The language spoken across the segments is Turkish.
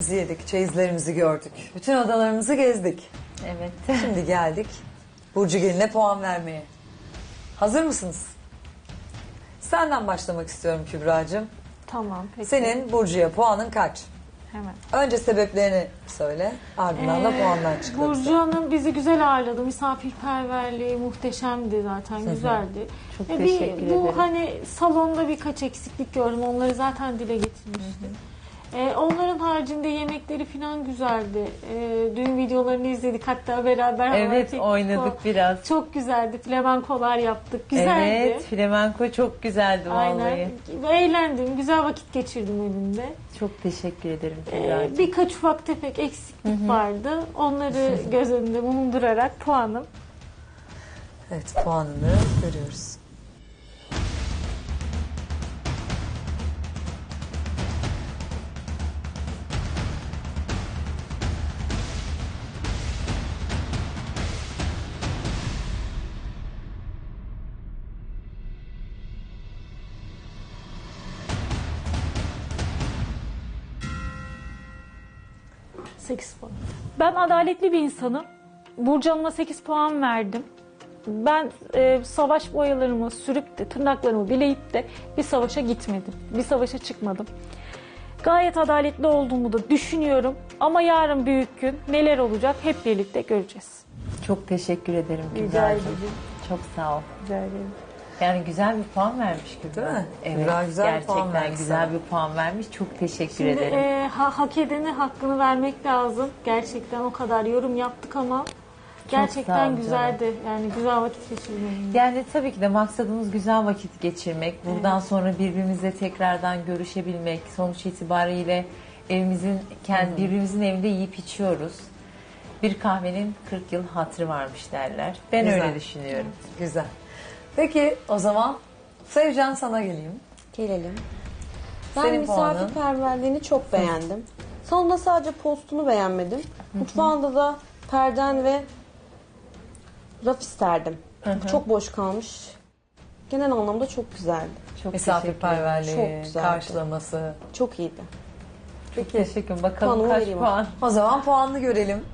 Bizi yedik, çeyizlerimizi gördük. Bütün odalarımızı gezdik. Evet. Şimdi geldik Burcu Gelin'e puan vermeye. Hazır mısınız? Senden başlamak istiyorum Kübra'cığım. Tamam peki. Senin Burcu'ya puanın kaç? Hemen. Önce sebeplerini söyle, ardından da Ee, puanlar çıkarırız. Burcu Hanım bizi güzel ağırladı. Misafirperverliği muhteşemdi zaten. Güzeldi. Çok teşekkür bir, Bu ederim. hani salonda birkaç eksiklik gördüm. Onları zaten dile getirmiştim. Ee, onların haricinde yemekleri falan güzeldi. Ee, düğün videolarını izledik hatta beraber. Evet oynadık biraz. Çok güzeldi. Flamenkolar yaptık. Güzeldi. Evet flamenko çok güzeldi vallahi. Aynen. Eğlendim. Güzel vakit geçirdim önünde. Çok teşekkür ederim Ee, birkaç ufak tefek eksiklik vardı. Onları göz önünde bulundurarak puanım Evet, puanını görüyoruz. Sekiz puan. Ben adaletli bir insanım. Burcu Hanım'a 8 puan verdim. Ben e, savaş boyalarımı sürüp de tırnaklarımı bileyip de bir savaşa gitmedim. Bir savaşa çıkmadım. Gayet adaletli olduğumu da düşünüyorum. Ama yarın büyük gün neler olacak hep birlikte göreceğiz. Çok teşekkür ederim Rica Kübra'cığım. ederim. Çok sağ ol. Rica ederim. Yani güzel bir puan vermiş Kübra. Değil mi? Evet Kübra güzel bir gerçekten puan vermiş güzel bir puan vermiş. Çok teşekkür Şimdi ederim. e, ha- hak edene hakkını vermek lazım. Gerçekten o kadar yorum yaptık ama sağ ol gerçekten canım. güzeldi. Yani güzel vakit geçirdim. Yani tabii ki de maksadımız güzel vakit geçirmek. Buradan sonra birbirimizle tekrardan görüşebilmek. Sonuç itibariyle evimizin kendi birbirimizin evinde yiyip içiyoruz. Bir kahvenin 40 yıl hatırı varmış derler. Ben Güzel. öyle düşünüyorum. Güzel. Peki o zaman Sevcan sana geleyim. Gelelim. Ben Senin misafirperverliğini çok beğendim. Salonda sadece postunu beğenmedim. Mutfağında da perden ve raf isterdim. Çok boş kalmış. Genel anlamda çok güzeldi. Çok Misafirperverliği, Çok güzeldi. karşılaması. Çok iyiydi. Peki Teşekkür ederim. Bakalım Puanımı kaç vereyim puan? o zaman puanını görelim.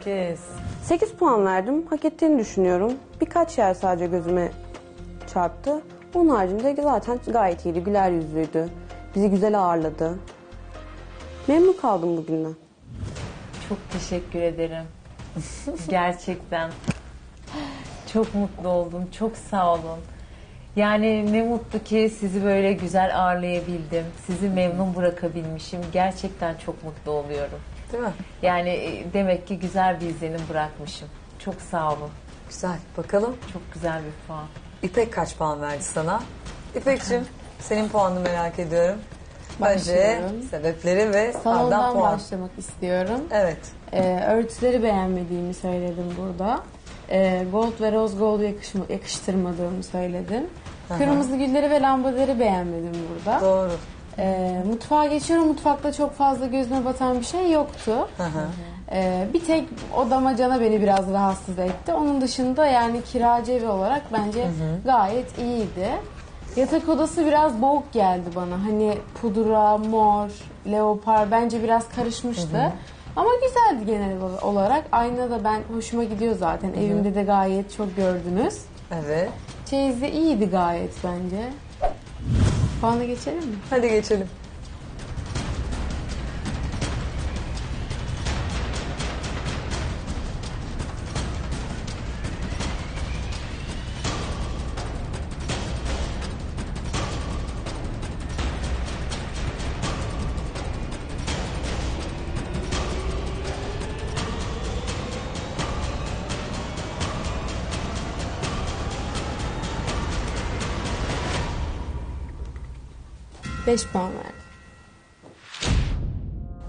8. 8 puan verdim. Hak ettiğini düşünüyorum. Birkaç yer sadece gözüme çarptı. Onun haricinde zaten gayet iyiydi. Güler yüzlüydü. Bizi güzel ağırladı. Memnun kaldım bugünden. Çok teşekkür ederim. Gerçekten. Çok mutlu oldum. Çok sağ olun. Yani ne mutlu ki sizi böyle güzel ağırlayabildim. Sizi memnun bırakabilmişim. Gerçekten çok mutlu oluyorum. Değil mi? Yani e, demek ki güzel bir izlenim bırakmışım. Çok sağ olun. Güzel. Bakalım Çok güzel bir puan. İpek kaç puan verdi sana? İpek'cim senin puanını merak ediyorum. Başlıyorum. sebepleri ve ardından Salondan puan. başlamak istiyorum. Evet. Ee, örtüleri beğenmediğimi söyledim burada. Ee, gold ve rose gold yakışma, yakıştırmadığımı söyledim. Kırmızı gülleri ve lambaları beğenmedim burada. Doğru. Ee, mutfağa geçiyorum. Mutfakta çok fazla gözüme batan bir şey yoktu. Hı hı. Ee, bir tek o damacana beni biraz rahatsız etti. Onun dışında yani kiracı evi olarak bence gayet iyiydi. Yatak odası biraz boğuk geldi bana. Hani pudra, mor, leopar bence biraz karışmıştı. Ama güzeldi genel olarak. Ayna da ben hoşuma gidiyor zaten. Evimde de gayet çok gördünüz. Evet. Çeyiz de iyiydi gayet bence. Puanı geçelim mi? Hadi geçelim. Beş puan verdim.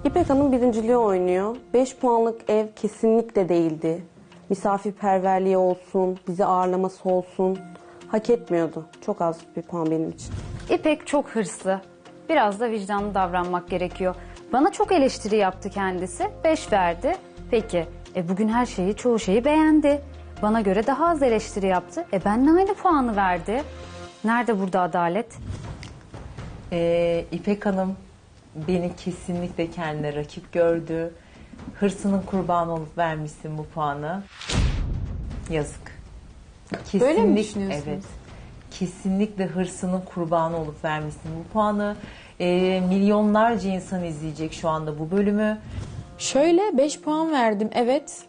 İpek Hanım birinciliği oynuyor. 5 puanlık ev kesinlikle değildi. Misafirperverliği olsun, bizi ağırlaması olsun. Hak etmiyordu. Çok az bir puan benim için. İpek çok hırslı. Biraz da vicdanlı davranmak gerekiyor. Bana çok eleştiri yaptı kendisi. 5 verdi. Peki e bugün her şeyi çoğu şeyi beğendi. Bana göre daha az eleştiri yaptı. E benle aynı puanı verdi. Nerede burada adalet? Ee, İpek Hanım beni kesinlikle kendine rakip gördü. Hırsının kurbanı olup vermişsin bu puanı. Yazık. Böyle mi Kesinlik- düşünüyorsunuz? Evet. Kesinlikle hırsının kurbanı olup vermişsin bu puanı. Ee, milyonlarca insan izleyecek şu anda bu bölümü. Şöyle 5 puan verdim. Evet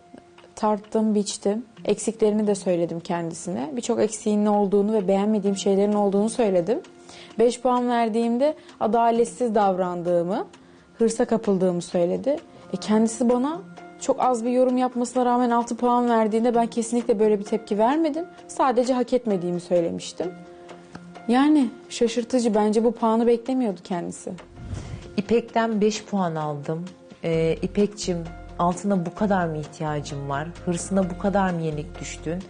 tarttım, biçtim. Eksiklerini de söyledim kendisine. Birçok eksiğinin olduğunu ve beğenmediğim şeylerin olduğunu söyledim. 5 puan verdiğimde adaletsiz davrandığımı, hırsa kapıldığımı söyledi. E kendisi bana çok az bir yorum yapmasına rağmen 6 puan verdiğinde ben kesinlikle böyle bir tepki vermedim. Sadece hak etmediğimi söylemiştim. Yani şaşırtıcı. Bence bu puanı beklemiyordu kendisi. İpek'ten 5 puan aldım. Ee, İpek'cim altına bu kadar mı ihtiyacım var? Hırsına bu kadar mı yenik düştün?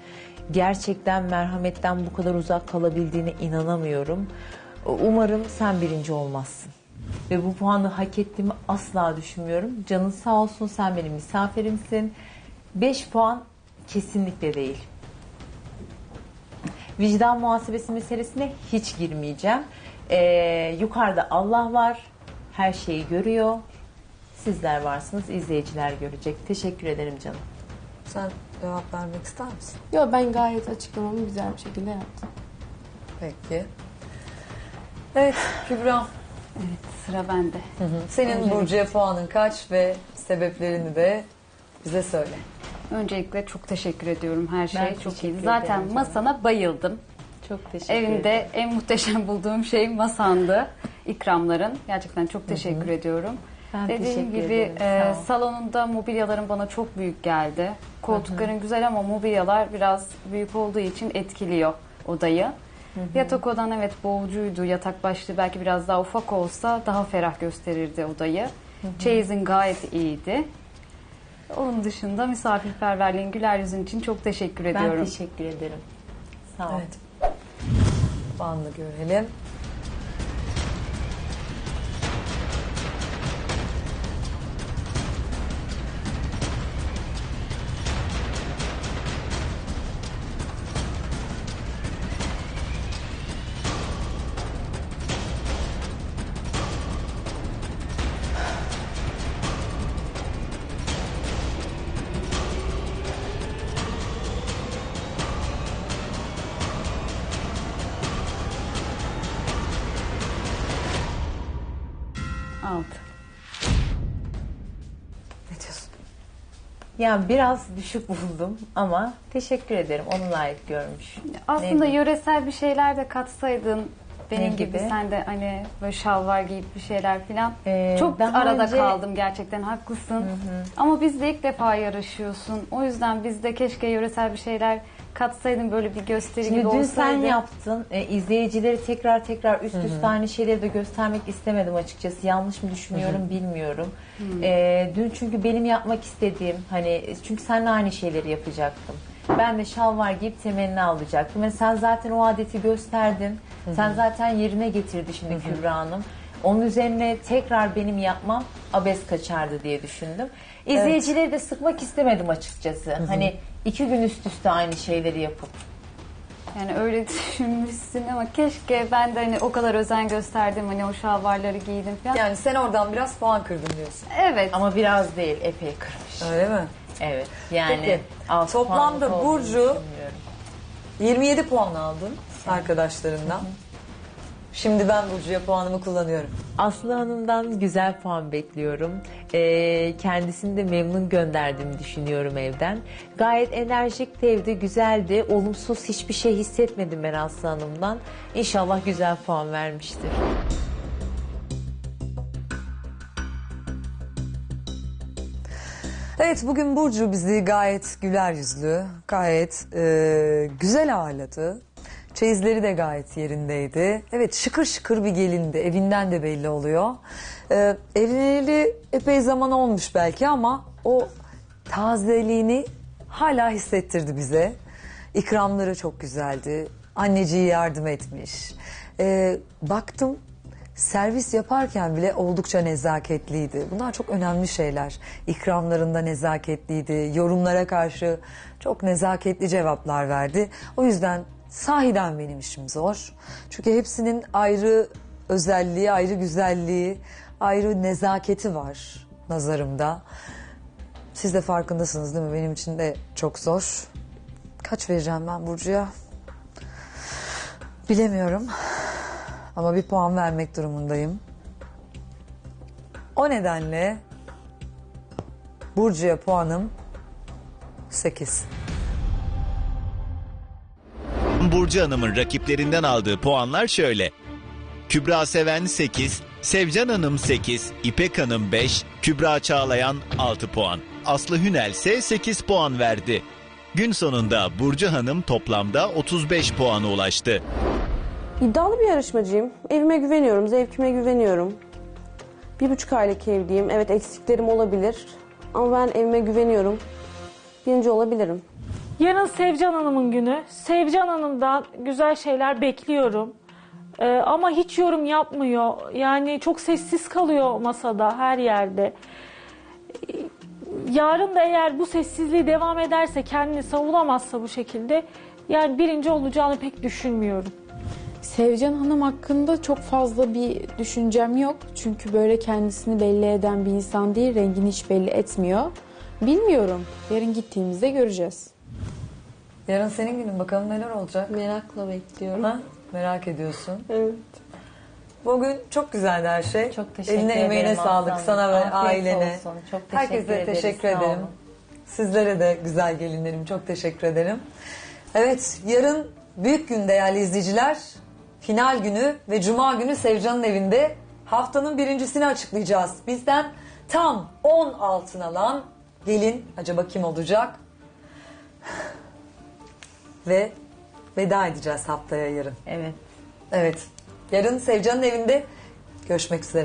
Gerçekten merhametten bu kadar uzak kalabildiğine inanamıyorum. Umarım sen birinci olmazsın. Ve bu puanı hak ettiğimi asla düşünmüyorum. Canın sağ olsun sen benim misafirimsin. 5 puan kesinlikle değil. Vicdan muhasebesi meselesine hiç girmeyeceğim. Ee, yukarıda Allah var. Her şeyi görüyor. Sizler varsınız. izleyiciler görecek. Teşekkür ederim canım. Sen cevap vermek ister misin? Yo ben gayet açıklamamı güzel bir şekilde yaptım. Peki. Evet Kübra. Sıra bende. Senin Burcu'ya puanın kaç ve sebeplerini de bize söyle. Öncelikle çok teşekkür ediyorum. Her şey Ben çok iyiydi. Zaten ederim canım. masana bayıldım. Çok teşekkür Evinde ederim. en muhteşem bulduğum şey masandı. İkramların. Gerçekten çok teşekkür ediyorum. Ben Dediğim teşekkür gibi ederim, e, salonunda mobilyaların bana çok büyük geldi. Koltukların güzel ama mobilyalar biraz büyük olduğu için etkiliyor odayı. Yatak odan evet boğucuydu. Yatak başlığı belki biraz daha ufak olsa daha ferah gösterirdi odayı. Çeyizin gayet iyiydi. Onun dışında misafirperverliğin güler yüzün için çok teşekkür Ben ediyorum. teşekkür ederim. Sağ ol. Evet. Puanını görelim. Yani biraz düşük buldum ama teşekkür ederim. Onu layık görmüş. Aslında Ne- yöresel bir şeyler de katsaydın benim Ne gibi, gibi? sen de hani böyle şalvar giyip bir şeyler filan. Ee, Çok daha arada önce- kaldım gerçekten haklısın. Ama biz de ilk defa yarışıyorsun. O yüzden biz de keşke yöresel bir şeyler katsaydın böyle bir gösteri Şimdi gibi dün olsaydı. sen yaptın. E, izleyicileri tekrar tekrar üst üste aynı şeyleri de göstermek istemedim açıkçası. Yanlış mı düşünüyorum bilmiyorum. E, dün çünkü benim yapmak istediğim hani çünkü seninle aynı şeyleri yapacaktım. Ben de şalvar giyip temelini alacaktım. Yani sen zaten o adeti gösterdin. Sen zaten yerine getirdi şimdi Kübra Hanım. Onun üzerine tekrar benim yapmam abes kaçardı diye düşündüm. İzleyicileri de sıkmak istemedim açıkçası. Hani iki gün üst üste aynı şeyleri yapıp. Yani öyle düşünmüşsün ama keşke ben de hani o kadar özen gösterdim hani o şalvarları giydim falan. Yani sen oradan biraz puan kırdın diyorsun. Evet. Ama biraz değil, epey kırmış. Öyle mi? Evet, yani Peki, az toplamda puanlık olduğunu Burcu- düşünmüyorum. 27 puan aldın arkadaşlarından. Şimdi ben Burcu'ya puanımı kullanıyorum. Aslı Hanım'dan güzel puan bekliyorum. Ee, kendisini de memnun gönderdiğimi düşünüyorum evden. Gayet enerjik evde, güzeldi. Olumsuz hiçbir şey hissetmedim ben Aslı Hanım'dan. İnşallah güzel puan vermiştir. Evet bugün Burcu bizi gayet güler yüzlü, gayet e, güzel ağırladı. Çeyizleri de gayet yerindeydi. Evet şıkır şıkır bir gelindi. Evinden de belli oluyor. Ee, evleneli epey zaman olmuş belki ama o tazeliğini hala hissettirdi bize. İkramları çok güzeldi. Anneciği yardım etmiş. Ee, baktım servis yaparken bile oldukça nezaketliydi. Bunlar çok önemli şeyler. İkramlarında nezaketliydi. Yorumlara karşı çok nezaketli cevaplar verdi. O yüzden sahiden benim işim zor. Çünkü hepsinin ayrı özelliği, ayrı güzelliği, ayrı nezaketi var nazarımda. Siz de farkındasınız değil mi? Benim için de çok zor. Kaç vereceğim ben Burcu'ya? Bilemiyorum. Ama bir puan vermek durumundayım. O nedenle Burcu'ya puanım 8. Burcu Hanım'ın rakiplerinden aldığı puanlar şöyle. Kübra Seven 8, Sevcan Hanım 8, İpek Hanım 5, Kübra Çağlayan 6 puan. Aslı Hünel ise 8 puan verdi. Gün sonunda Burcu Hanım toplamda 35 puana ulaştı. İddialı bir yarışmacıyım. Evime güveniyorum, zevkime güveniyorum. Bir buçuk aylık evliyim. Evet eksiklerim olabilir. Ama ben evime güveniyorum. Birinci olabilirim. Yarın Sevcan Hanım'ın günü. Sevcan Hanım'dan güzel şeyler bekliyorum. Ee, ama hiç yorum yapmıyor. Yani çok sessiz kalıyor masada, her yerde. Ee, Yarın da eğer bu sessizliği devam ederse, kendini savunamazsa bu şekilde... Yani birinci olacağını pek düşünmüyorum. Sevcan Hanım hakkında çok fazla bir düşüncem yok. Çünkü böyle kendisini belli eden bir insan değil, rengini hiç belli etmiyor. Bilmiyorum. Yarın gittiğimizde göreceğiz. Yarın senin günün bakalım neler olacak. Merakla bekliyorum. Ha? Merak ediyorsun. Evet. Bugün çok güzeldi her şey. Çok teşekkür Eline ederim emeğine sağlık sana ve Afiyet ailene. olsun. Çok teşekkür Herkese ederiz, teşekkür sağ ederim. olun. Sizlere de güzel gelinlerim çok teşekkür ederim. Evet yarın büyük gün değerli izleyiciler. Final günü ve cuma günü Sevcan'ın evinde haftanın birincisini açıklayacağız. Bizden tam 10 altın alan gelin acaba kim olacak? Ve veda edeceğiz haftaya yarın. Evet. Evet. Yarın Sevcan'ın evinde görüşmek üzere.